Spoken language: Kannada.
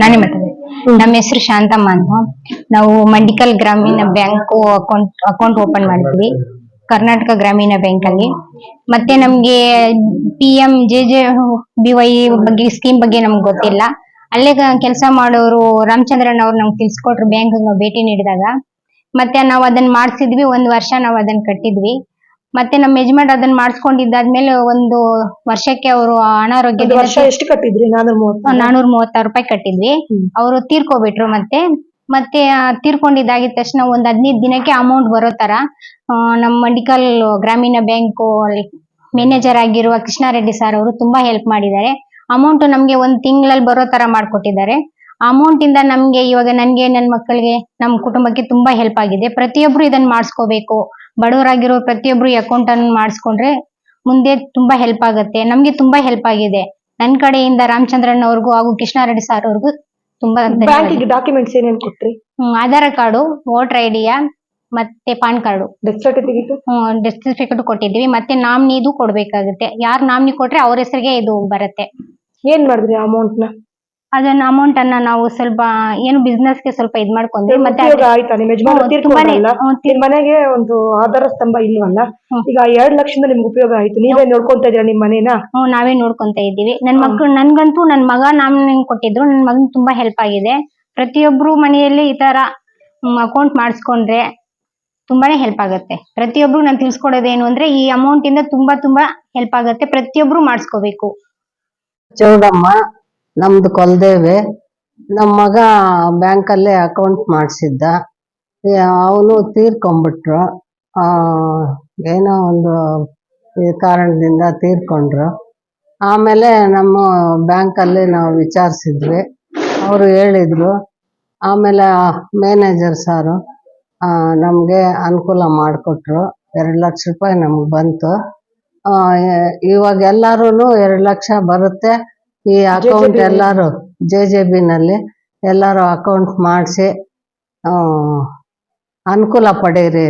ನಾನೇ ಮಾತಾಡ್ತೀನಿ ನಮ್ಮ ಹೆಸರು ಶಾಂತಮ್ಮ ಅಂತ. ನಾವು ಮಂಡಿಕಲ್ ಗ್ರಾಮೀಣ ಬ್ಯಾಂಕ್ ಅಕೌಂಟ್ ಅಕೌಂಟ್ ಓಪನ್ ಮಾಡಿದ್ವಿ. ಕರ್ನಾಟಕ ಗ್ರಾಮೀಣ ಬ್ಯಾಂಕ್ ಅಲ್ಲಿ. ಮತ್ತೆ ನಮ್ಗೆ P M J J B Y ಬಗ್ಗೆ ಸ್ಕೀಮ್ ಬಗ್ಗೆ ನಮ್ಗೆ ಗೊತ್ತಿಲ್ಲ. ಅಲ್ಲೇ ಕೆಲಸ ಮಾಡೋರು ರಾಮಚಂದ್ರನ್ ಅವ್ರು ನಮ್ಗೆ ತಿಳ್ಸ್ಕೊಟ್ರು. ಬ್ಯಾಂಕ್ ಭೇಟಿ ನೀಡಿದಾಗ. ಮತ್ತೆ ನಾವು ಅದನ್ನ ಮಾಡಿಸಿದ್ವಿ. ಒಂದ್ ವರ್ಷ ನಾವು ಅದನ್ನ ಕಟ್ಟಿದ್ವಿ. ಮತ್ತೆ ನಮ್ಮ ಯಜಮಾನ್ ಅದನ್ನ ಮಾಡಿಸ್ಕೊಂಡಿದ್ದಾದ್ಮೇಲೆ ಒಂದು ವರ್ಷಕ್ಕೆ ಅವರು ಅನಾರೋಗ್ಯದ ವರ್ಷ ಎಷ್ಟು ಕಟ್ಟಿದ್ರಿ? ನಾನೂರ ಮೂವತ್ತು. ನಾನೂರ ಮೂವತ್ತಾರು ರೂಪಾಯಿ ಕಟ್ಟಿದ್ವಿ. ಅವರು ತೀರ್ಕೊಬಿಟ್ರು ಮತ್ತೆ. ಮತ್ತೆ ತೀರ್ಕೊಂಡಿದ್ದಾಗಿದ ತಕ್ಷಣ ಒಂದ್ ಹದಿನೈದು ದಿನಕ್ಕೆ ಅಮೌಂಟ್ ಬರೋ ತರ ನಮ್ಮ ಮಂಡಿಕಲ್ ಗ್ರಾಮೀಣ ಬ್ಯಾಂಕ್ ಮ್ಯಾನೇಜರ್ ಆಗಿರುವ ಕೃಷ್ಣಾರೆಡ್ಡಿ ಸರ್ ಅವರು ತುಂಬಾ ಹೆಲ್ಪ್ ಮಾಡಿದ್ದಾರೆ. ಅಮೌಂಟ್ ನಮ್ಗೆ ಒಂದ್ ತಿಂಗಳಲ್ಲಿ ಬರೋ ತರ ಮಾಡ್ಕೊಟ್ಟಿದ್ದಾರೆ. ಅಮೌಂಟ್ ಇಂದ ನಮ್ಗೆ ಇವಾಗ ನನ್ಗೆ ನನ್ನ ಮಕ್ಕಳಿಗೆ ನಮ್ಮ ಕುಟುಂಬಕ್ಕೆ ತುಂಬಾ ಹೆಲ್ಪ್ ಆಗಿದೆ. ಪ್ರತಿಯೊಬ್ರು ಇದನ್ನ ಮಾಡಿಸ್ಕೋಬೇಕು. ಬಡವರಾಗಿರೋ ಪ್ರತಿಯೊಬ್ರು ಈ ಅಕೌಂಟ್ ಅನ್ನು ಮಾಡಿಸ್ಕೊಂಡ್ರೆ ಮುಂದೆ ತುಂಬಾ ಹೆಲ್ಪ್ ಆಗುತ್ತೆ. ನಮ್ಗೆ ತುಂಬಾ ಹೆಲ್ಪ್ ಆಗಿದೆ. ನನ್ನ ಕಡೆಯಿಂದ ರಾಮಚಂದ್ರನ್ ಅವ್ರಿಗೂ ಹಾಗೂ ಕೃಷ್ಣಾರೆಡ್ಡಿ ಸರ್ ಅವ್ರಿಗೂ ತುಂಬಾ ಡಾಕ್ಯುಮೆಂಟ್ಸ್ ಏನೇನು ಕೊಟ್ರಿ? ಆಧಾರ್ ಕಾರ್ಡು ವೋಟರ್ ಐಡಿಯ ಮತ್ತೆ PAN card. Death certificate death certificate ಕೊಟ್ಟಿದ್ವಿ ಮತ್ತೆ ನಾಮಿನಿದು ಕೊಡ್ಬೇಕಾಗುತ್ತೆ. ಯಾರ್ ನಾಮಿನಿ ಕೊಟ್ರೆ ಅವ್ರ ಹೆಸರಿಗೆ ಇದು ಬರುತ್ತೆ. ಏನ್ ಮಾಡಿದ್ರಿ ಅಮೌಂಟ್ನ? ಅದನ್ನ ಅಮೌಂಟ್ ಅನ್ನ ನಾವು ಸ್ವಲ್ಪ ಏನು ಬಿಸ್ನೆಸ್ಗೆ ಸ್ವಲ್ಪ ಇದ್ ಮಾಡ್ಕೊಂಡ್ವಿ ಮತ್ತೆ ಉಪಯೋಗ ಆಯ್ತಾ? ನಿಮ್ ಯಜಮಾನ ಹ್ಮ್, ತೀರ್ಕೊಂಡ್ರಲ್ಲ ತುಂಬಾನೇ- ಹ್ಮ್, ನಿಮ್ ಮನೆಗೆ ಒಂದು ಆಧಾರ ಸ್ತಂಭ ಇಲ್ವಲ್ಲ? ಹ್ಮ್. ಈಗ ಎರಡ್ ಲಕ್ಷದಿಂದ ನಿಮ್ಗೆ ಉಪಯೋಗ ಆಯ್ತು. ನೀವೇ ನೋಡ್ಕೊಂತ ಇದೀರಾ ನಿಮ್ ಮನೇನ? ಹ್ಮ್ ನಾವೇ ನೋಡ್ಕೊಂತ ಇದ್ದೀವಿ. ನನ್ ಮಕ್ಳು ನನ್ಗಂತೂ ನನ್ ಮಗ ನಾನ್ ಕೊಟ್ಟಿದ್ರು. ನನ್ ಮಗನ್ ತುಂಬಾ ಹೆಲ್ಪ್ ಆಗಿದೆ. ಪ್ರತಿಯೊಬ್ರು ಮನೆಯಲ್ಲಿ ಈ ತರ ಅಕೌಂಟ್ ಮಾಡಿಸ್ಕೊಂಡ್ರೆ ತುಂಬಾನೇ ಹೆಲ್ಪ್ ಆಗುತ್ತೆ. ಪ್ರತಿಯೊಬ್ರು ನಾನು ತಿಳ್ಸ್ಕೊಡೋದೇನು ಅಂದ್ರೆ ಈ ಅಮೌಂಟ್ ಇಂದ ತುಂಬಾ ತುಂಬಾ ಹೆಲ್ಪ್ ಆಗುತ್ತೆ. ಪ್ರತಿಯೊಬ್ರು ಮಾಡಿಸ್ಕೋಬೇಕು. ಚೌಡಮ್ಮ ನಮ್ದು ಕೊಲ್ದೇವೆ. ನಮ್ಮ ಮಗ ಬ್ಯಾಂಕಲ್ಲೇ ಅಕೌಂಟ್ ಮಾಡಿಸಿದ್ದ. ಅವನು ತೀರ್ಕೊಂಬಿಟ್ರು. ಏನೋ ಒಂದು ಕಾರಣದಿಂದ ತೀರ್ಕೊಂಡ್ರು. ಆಮೇಲೆ ನಮ್ಮ ಬ್ಯಾಂಕಲ್ಲಿ ನಾವು ವಿಚಾರಿಸಿದ್ವಿ. ಅವರು ಹೇಳಿದ್ರು. ಆಮೇಲೆ ಮ್ಯಾನೇಜರ್ ಸಾರು ನಮಗೆ ಅನುಕೂಲ ಮಾಡಿಕೊಟ್ರು. ಎರಡು ಲಕ್ಷ ರೂಪಾಯಿ ನಮ್ಗೆ ಬಂತು. ಇವಾಗ ಎಲ್ಲರೂ ಎರಡು ಲಕ್ಷ ಬರುತ್ತೆ. ಈ ಅಕೌಂಟ್. ಎಲ್ಲಾರು ಜೆ ಜೆ ಬಿನಲ್ಲಿ ಎಲ್ಲಾರು ಅಕೌಂಟ್ ಮಾಡಿಸಿ ಅನುಕೂಲ ಪಡೀರಿ